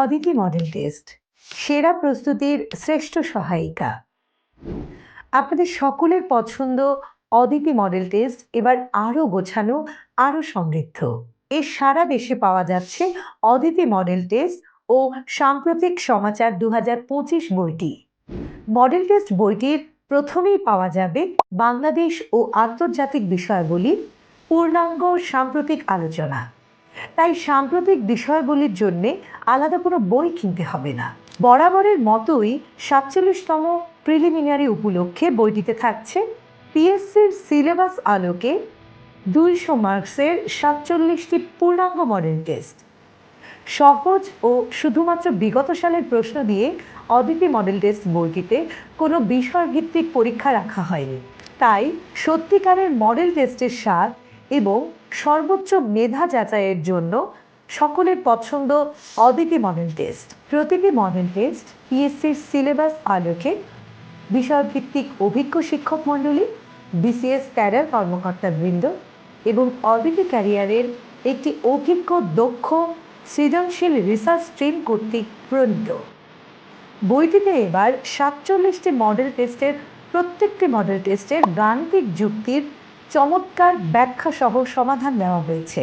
Aditi model test সেরা প্রস্তুতির শ্রেষ্ঠ সহায়িকা। আপনাদের সকলের পছন্দ অদিতি মডেল টেস্ট এবার আরও গোছানো, আরও সমৃদ্ধ। এর সারা দেশে পাওয়া যাচ্ছে অদিতি মডেল টেস্ট ও সাম্প্রতিক সমাচার দু বইটি। মডেল টেস্ট বইটির প্রথমেই পাওয়া যাবে বাংলাদেশ ও আন্তর্জাতিক বিষয়াবলীর পূর্ণাঙ্গ সাম্প্রতিক আলোচনা। তাই সাম্প্রতিক বিষয়গুলির জন্যে আলাদা কোনো বই কিনতে হবে না। বরাবরের মতোই সাতচল্লিশতম প্রিলিমিনারি উপলক্ষে বইটিতে থাকছে পিএসসির সিলেবাস আলোকে দুইশো মার্কসের সাতচল্লিশটি পূর্ণাঙ্গ মডেল টেস্ট। সহজ ও শুধুমাত্র বিগত সালের প্রশ্ন দিয়ে অদিতি মডেল টেস্ট বইটিতে কোনো বিষয়ভিত্তিক পরীক্ষা রাখা হয়নি। তাই সত্যিকারের মডেল টেস্টের স্বাদ এবং সর্বোচ্চ মেধা যাচাইয়ের জন্য সকলের পছন্দ অদিতি মডেল টেস্ট প্রতিটি মডেল টেস্ট পিএসসির সিলেবাস আলোকে বিষয়ভিত্তিক অভিজ্ঞ শিক্ষক মণ্ডলী বিসিএস ক্যাডার কর্মকর্তাবৃন্দ এবং অদিতি ক্যারিয়ারের একটি অভিজ্ঞ, দক্ষ, সৃজনশীল রিসার্চ টিম কর্তৃক প্রণীত। বইটিতে এবার সাতচল্লিশটি মডেল টেস্টের প্রত্যেকটি মডেল টেস্টের গাণিতিক যুক্তির চমৎকার ব্যাখ্যা সহ সমাধান দেওয়া হয়েছে।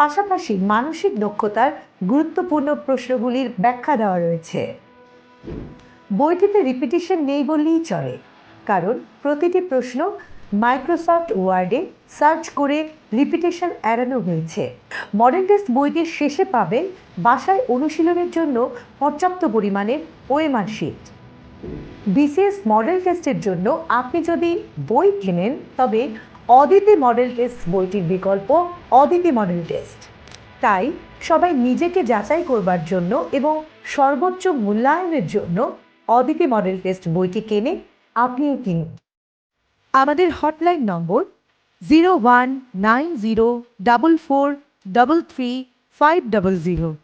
পাশাপাশি মানসিক দক্ষতার গুরুত্বপূর্ণ প্রশ্নগুলির ব্যাখ্যা দেওয়া রয়েছে। বইটিতে রিপিটিশন নেই বললেই চলে, কারণ প্রতিটি প্রশ্ন মাইক্রোসফট ওয়ার্ডে সার্চ করে রিপিটেশন এড়ানো হয়েছে। মডেল টেস্ট বইটির শেষে পাবেন বাসায় অনুশীলনের জন্য পর্যাপ্ত পরিমাণের ওএমআর শিট বিসিএস মডেল টেস্টের জন্য আপনি যদি বই কেনেন, তবে অদিতি মডেল টেস্ট বইটির বিকল্প অদিতি মডেল টেস্ট তাই সবাই নিজেকে যাচাই করবার জন্য এবং সর্বোচ্চ মূল্যায়নের জন্য অদিতি মডেল টেস্ট বইটি কেনে আপনিও কিনুন। আমাদের hotline number zero one nine zero double four double three five double zero